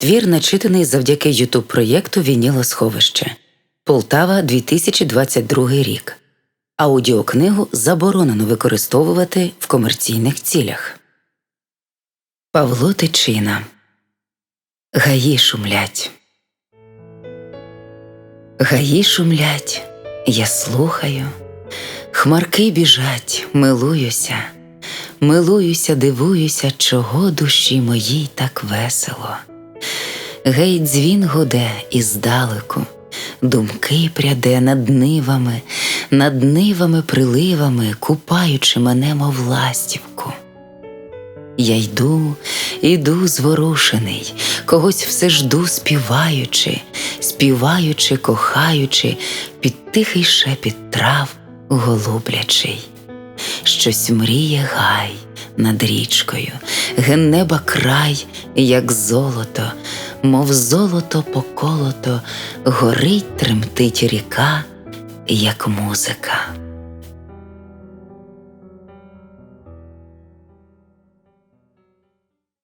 Твір начитаний завдяки ютуб проєкту Вініла сховище Полтава 2022 рік. Аудіокнигу заборонено використовувати в комерційних цілях. Павло Тичина Гаї шумлять. Гаї шумлять, я слухаю, хмарки біжать, милуюся, милуюся, дивуюся, чого душі моїй так весело. Гей, дзвін гуде іздалеку, думки пряде над нивами, над нивами приливами, купаючи мене, мов ластівку. Я йду, іду зворушений, когось все жду, співаючи, співаючи, кохаючи, під тихий шепіт трав голублячий. Щось мріє гай над річкою, ген неба край, як золото, мов золото поколото, горить тремтить ріка, як музика.